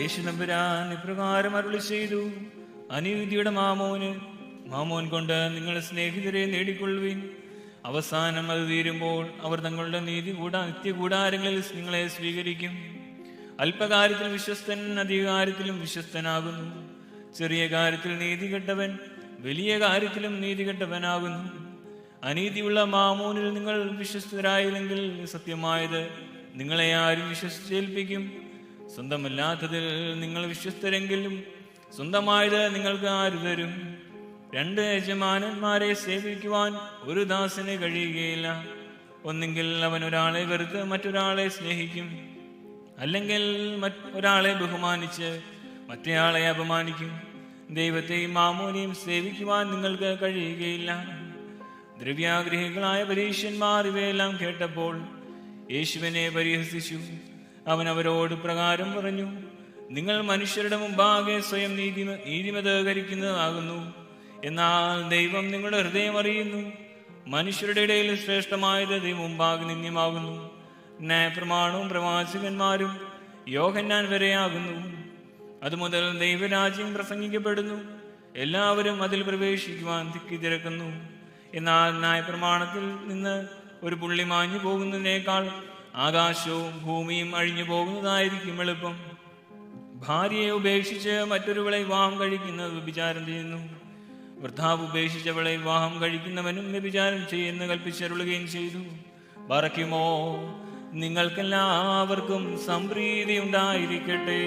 യേശു നമ്പുരാൻ ഇപ്രകാരം അരുളി ചെയ്തു. അനീതിയുടെ മാമോന് മാമോൻ കൊണ്ട് നിങ്ങൾ സ്നേഹിതരെ നേടിക്കൊള്ളുവിൻ. അവസാനം അത് തീരുമ്പോൾ അവർ തങ്ങളുടെ നീതി കൂടാ നിത്യകൂടാരങ്ങളിൽ നിങ്ങളെ സ്വീകരിക്കും. അല്പകാര്യത്തിൽ വിശ്വസ്തൻ അധികാരത്തിലും വിശ്വസ്തനാകുന്നു. ചെറിയ കാര്യത്തിൽ നീതി കെട്ടവൻ വലിയ കാര്യത്തിലും നീതി കെട്ടവനാകുന്നു. അനീതിയുള്ള മാമോനിൽ നിങ്ങൾ വിശ്വസ്തരായില്ലെങ്കിൽ സത്യമായത് നിങ്ങളെ ആരും വിശ്വസിച്ചേൽപ്പിക്കും. സ്വന്തമല്ലാത്തതിൽ നിങ്ങൾ വിശ്വസ്തരെങ്കിലും സ്വന്തമായത് നിങ്ങൾക്ക് ആര് തരും? രണ്ട് യജമാനന്മാരെ സേവിക്കുവാൻ ഒരു ദാസന് കഴിയുകയില്ല. ഒന്നെങ്കിൽ അവൻ ഒരാളെ വെറുത്ത് മറ്റൊരാളെ സ്നേഹിക്കും. അല്ലെങ്കിൽ ഒരാളെ ബഹുമാനിച്ച് മറ്റേയാളെ അപമാനിക്കും. ദൈവത്തെയും മാമോനെയും സേവിക്കുവാൻ നിങ്ങൾക്ക് കഴിയുകയില്ല. ദ്രവ്യാഗ്രഹികളായ പരീക്ഷന്മാർ ഇവയെല്ലാം കേട്ടപ്പോൾ യേശുവിനെ പരിഹസിച്ചു. അവൻ അവരോട് പ്രകാരം പറഞ്ഞു നിങ്ങൾ മനുഷ്യരുടെ മുമ്പാകെ സ്വയം നീതി നീതിമതകരിക്കുന്നതാകുന്നു. എന്നാൽ ദൈവം നിങ്ങളുടെ ഹൃദയം അറിയുന്നു. മനുഷ്യരുടെ ഇടയിൽ ശ്രേഷ്ഠമായത് ദൈവം മുമ്പാകെ നിന്ദ്യമാകുന്നു. ന്യായപ്രമാണവും പ്രവാചകന്മാരും യോഹന്നാൻ വരെയാകുന്നു. അതുമുതൽ ദൈവരാജ്യം പ്രസംഗിക്കപ്പെടുന്നു. എല്ലാവരും അതിൽ പ്രവേശിക്കുവാൻ തിക്കി തിരക്കുന്നു. എന്നാൽ ന്യായപ്രമാണത്തിൽ നിന്ന് ഒരു പുള്ളി മാഞ്ഞു പോകുന്നതിനേക്കാൾ ആകാശവും ഭൂമിയും അഴിഞ്ഞു പോകുന്നതായിരിക്കും എളുപ്പം. ഭാര്യയെ ഉപേക്ഷിച്ച് മറ്റൊരുവളെ വിവാഹം കഴിക്കുന്നത് വ്യഭിചാരം ചെയ്യുന്നു. വൃദ്ധാവ് ഉപേക്ഷിച്ചവളെ വിവാഹം കഴിക്കുന്നവനും വ്യഭിചാരം ചെയ്യുന്നു കൽപ്പിച്ചരുളുകയും ചെയ്തു. പറയ്ക്കുമോ നിങ്ങൾക്കെല്ലാവർക്കും സംപ്രീതി ഉണ്ടായിരിക്കട്ടെ